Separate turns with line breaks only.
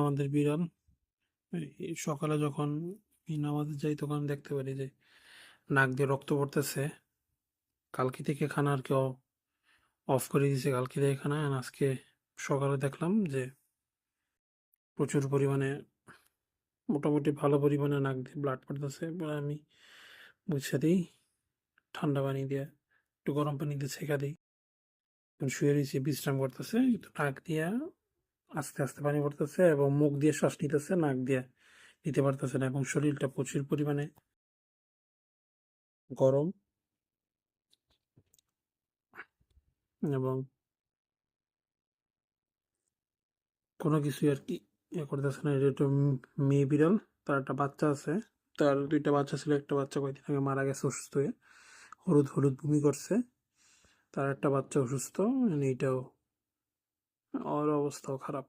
আমাদের বিড়াল সকালে যখন নামাজে যাই তখন দেখতে পারি যে নাক দিয়ে রক্ত পড়তেছে। কালকে থেকে খানা আর কি অফ করে দিয়েছে। কালকে থেকে খানা আজকে সকালে দেখলাম যে প্রচুর পরিমাণে, মোটামুটি ভালো পরিমাণে নাক দিয়ে ব্লাড পড়তেছে এবার আমি মুছে দিই। ঠান্ডা পানি দিয়ে, একটু গরম পানি দিয়ে ছেঁকা দিই। শুয়ে রয়েছি, বিশ্রাম করতেছে। নাক দিয়ে আস্তে আস্তে পানি পড়তেছে এবং মুখ দিয়ে শ্বাস নিতেছে, নাক দিয়ে নিতে পারতেছে না এবং শরীরটা প্রচুর পরিমাণে গরম এবং কোনো কিছুই আর কি ইয়ে করতেছে না। এটা একটা মেয়ে বিড়াল, তার একটা বাচ্চা আছে। তার দুইটা বাচ্চা ছিল, একটা বাচ্চা কয়েকদিন আগে মারা গেছে অসুস্থ হয়ে। হলুদ হলুদ বমি করছে। তার একটা বাচ্চা অসুস্থ and এইটাও ওর অবস্থাও খারাপ।